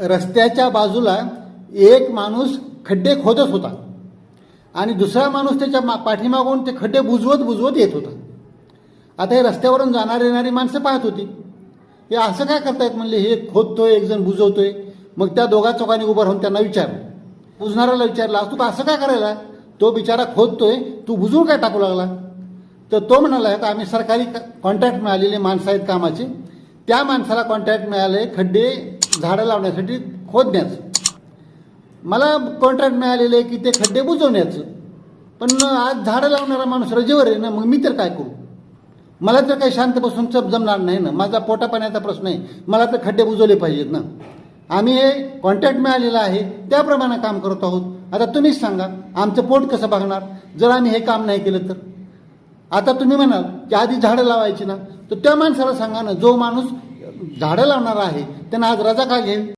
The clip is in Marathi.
रस्त्याच्या बाजूला एक माणूस खड्डे खोदत होता. आणि दुसरा माणूस त्याच्या मा- पाठीमागून ते खड्डे बुजवत बुजवत येत होता. आता हे रस्त्यावरून जाणारी येणारी माणसं पाहत होती. हे असं काय करतायत म्हणले? हे खोदतोय एकजण बुजवतोय. मग त्या दोघा चौकांनी उभं राहून त्यांना विचारलं. बुजणाऱ्याला विचारला तू असं काय करायला? तो बिचारा खोदतोय. तू बुजवून काय टाकू लागला? तर तो म्हणाला का आम्ही सरकारी कॉन्ट्रॅक्ट मिळालेले माणसं आहेत कामाचे. त्या माणसाला कॉन्ट्रॅक्ट मिळाले खड्डे झाडं लावण्यासाठी खोदण्याचं मला कॉन्ट्रॅक्ट मिळालेलं आहे की ते खड्डे बुजवण्याचं पण आज झाडं लावणारा माणूस रजेवर आहे ना मग मी तर काय करू? मला तर काही शांत बसून चप जमणार नाही ना. माझा पोटापाण्याचा प्रश्न आहे. मला तर खड्डे बुजवले पाहिजेत ना. आम्ही हे कॉन्ट्रॅक्ट मिळालेलं आहे. त्याप्रमाणे काम करत आहोत. आता तुम्हीच सांगा आमचं पोट कसं बघणार? जर आम्ही हे काम नाही केलं तर? आता तुम्ही म्हणाल की आधी झाडं लावायची ना. तर त्या माणसाला सांगा ना जो माणूस झाडं लावणार आहे. त्यांना आज रजा का घेईल